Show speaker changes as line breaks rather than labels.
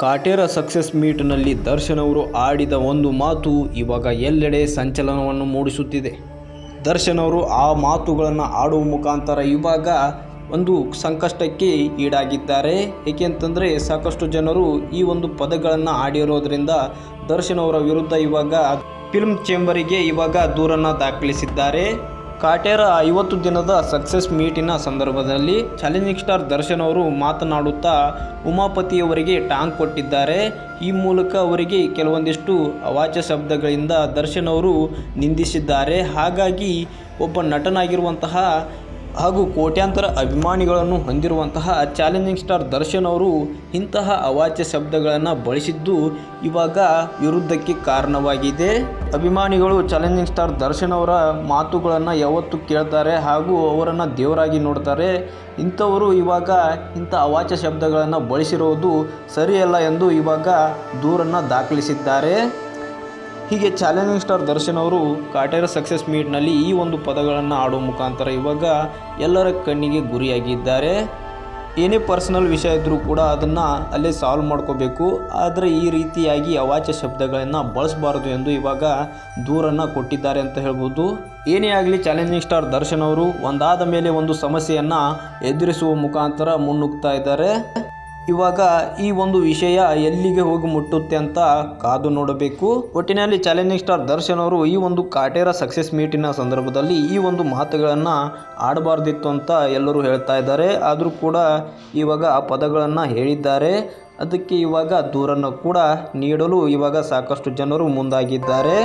Kaatera success ಮೀಟ್ನಲ್ಲಿ Darshan ಅವರು ಆಡಿದ ಒಂದು ಮಾತು ಇವಾಗ ಎಲ್ಲೆಡೆ ಸಂಚಲನವನ್ನು ಮೂಡಿಸುತ್ತಿದೆ. ದರ್ಶನ್ ಅವರು ಆ ಮಾತುಗಳನ್ನು ಆಡುವ ಮುಖಾಂತರ ಇವಾಗ ಒಂದು ಸಂಕಷ್ಟಕ್ಕೆ ಈಡಾಗಿದ್ದಾರೆ. ಏಕೆಂತಂದರೆ ಸಾಕಷ್ಟು ಜನರು ಈ ಒಂದು ಪದಗಳನ್ನು ಆಡಿರೋದ್ರಿಂದ ದರ್ಶನ್ ಅವರ ವಿರುದ್ಧ ಇವಾಗ ಫಿಲ್ಮ್ ಚೇಂಬರಿಗೆ ಇವಾಗ ದೂರನ್ನು ದಾಖಲಿಸಿದ್ದಾರೆ. ಕಾಟೇರ ಐವತ್ತು ದಿನದ ಸಕ್ಸಸ್ ಮೀಟಿನ ಸಂದರ್ಭದಲ್ಲಿ ಚಾಲೆಂಜಿಂಗ್ ಸ್ಟಾರ್ ದರ್ಶನ್ ಅವರು ಮಾತನಾಡುತ್ತಾ ಉಮಾಪತಿಯವರಿಗೆ ಟಾಂಗ್ ಕೊಟ್ಟಿದ್ದಾರೆ. ಈ ಮೂಲಕ ಅವರಿಗೆ ಕೆಲವೊಂದಿಷ್ಟು ಅವಾಚ್ಯ ಶಬ್ದಗಳಿಂದ ದರ್ಶನ್ ಅವರು ನಿಂದಿಸಿದ್ದಾರೆ. ಹಾಗಾಗಿ ಒಬ್ಬ ನಟನಾಗಿರುವಂತಹ ಹಾಗೂ ಕೋಟ್ಯಾಂತರ ಅಭಿಮಾನಿಗಳನ್ನು ಹೊಂದಿರುವಂತಹ ಚಾಲೆಂಜಿಂಗ್ ಸ್ಟಾರ್ ದರ್ಶನ್ ಅವರು ಇಂತಹ ಅವಾಚ್ಯ ಶಬ್ದಗಳನ್ನು ಬಳಸಿದ್ದು ಇವಾಗ ವಿರುದ್ಧಕ್ಕೆ ಕಾರಣವಾಗಿದೆ. ಅಭಿಮಾನಿಗಳು ಚಾಲೆಂಜಿಂಗ್ ಸ್ಟಾರ್ ದರ್ಶನ್ ಅವರ ಮಾತುಗಳನ್ನು ಯಾವತ್ತೂ ಕೇಳ್ತಾರೆ ಹಾಗೂ ಅವರನ್ನು ದೇವರಾಗಿ ನೋಡ್ತಾರೆ. ಇಂಥವರು ಇವಾಗ ಇಂಥ ಅವಾಚ್ಯ ಶಬ್ದಗಳನ್ನು ಬಳಸಿರುವುದು ಸರಿಯಲ್ಲ ಎಂದು ಇವಾಗ ದೂರನ್ನು ದಾಖಲಿಸಿದ್ದಾರೆ. ಹೀಗೆ ಚಾಲೆಂಜಿಂಗ್ ಸ್ಟಾರ್ ದರ್ಶನ್ ಅವರು ಕಾಟೇರ ಸಕ್ಸಸ್ ಮೀಟ್ನಲ್ಲಿ ಈ ಒಂದು ಪದಗಳನ್ನು ಆಡುವ ಮುಖಾಂತರ ಇವಾಗ ಎಲ್ಲರ ಕಣ್ಣಿಗೆ ಗುರಿಯಾಗಿದ್ದಾರೆ. ಏನೇ ಪರ್ಸನಲ್ ವಿಷಯ ಇದ್ದರೂ ಕೂಡ ಅದನ್ನು ಅಲ್ಲೇ ಸಾಲ್ವ್ ಮಾಡ್ಕೋಬೇಕು. ಆದರೆ ಈ ರೀತಿಯಾಗಿ ಅವಾಚ್ಯ ಶಬ್ದಗಳನ್ನು ಬಳಸಬಾರದು ಎಂದು ಇವಾಗ ದೂರನ್ನು ಕೊಟ್ಟಿದ್ದಾರೆ ಅಂತ ಹೇಳ್ಬೋದು. ಏನೇ ಆಗಲಿ ಚಾಲೆಂಜಿಂಗ್ ಸ್ಟಾರ್ ದರ್ಶನ್ ಅವರು ಒಂದಾದ ಮೇಲೆ ಒಂದು ಸಮಸ್ಯೆಯನ್ನು ಎದುರಿಸುವ ಮುಖಾಂತರ ಮುನ್ನುಗ್ತಾ ಇದ್ದಾರೆ. ಇವಾಗ ಈ ಒಂದು ವಿಷಯ ಎಲ್ಲಿಗೆ ಹೋಗಿ ಮುಟ್ಟುತ್ತೆ ಅಂತ ಕಾದು ನೋಡಬೇಕು. ಒಟ್ಟಿನಲ್ಲಿ ಚಾಲೆಂಜಿಂಗ್ ಸ್ಟಾರ್ ದರ್ಶನ್ ಅವರು ಈ ಒಂದು ಕಾಟೇರ ಸಕ್ಸಸ್ ಮೀಟಿನ ಸಂದರ್ಭದಲ್ಲಿ ಈ ಒಂದು ಮಾತುಗಳನ್ನು ಆಡಬಾರ್ದಿತ್ತು ಅಂತ ಎಲ್ಲರೂ ಹೇಳ್ತಾ ಇದ್ದಾರೆ. ಆದರೂ ಕೂಡ ಇವಾಗ ಆ ಪದಗಳನ್ನು ಹೇಳಿದ್ದಾರೆ. ಅದಕ್ಕೆ ಇವಾಗ ದೂರನ್ನು ಕೂಡ ನೀಡಲು ಇವಾಗ ಸಾಕಷ್ಟು ಜನರು ಮುಂದಾಗಿದ್ದಾರೆ.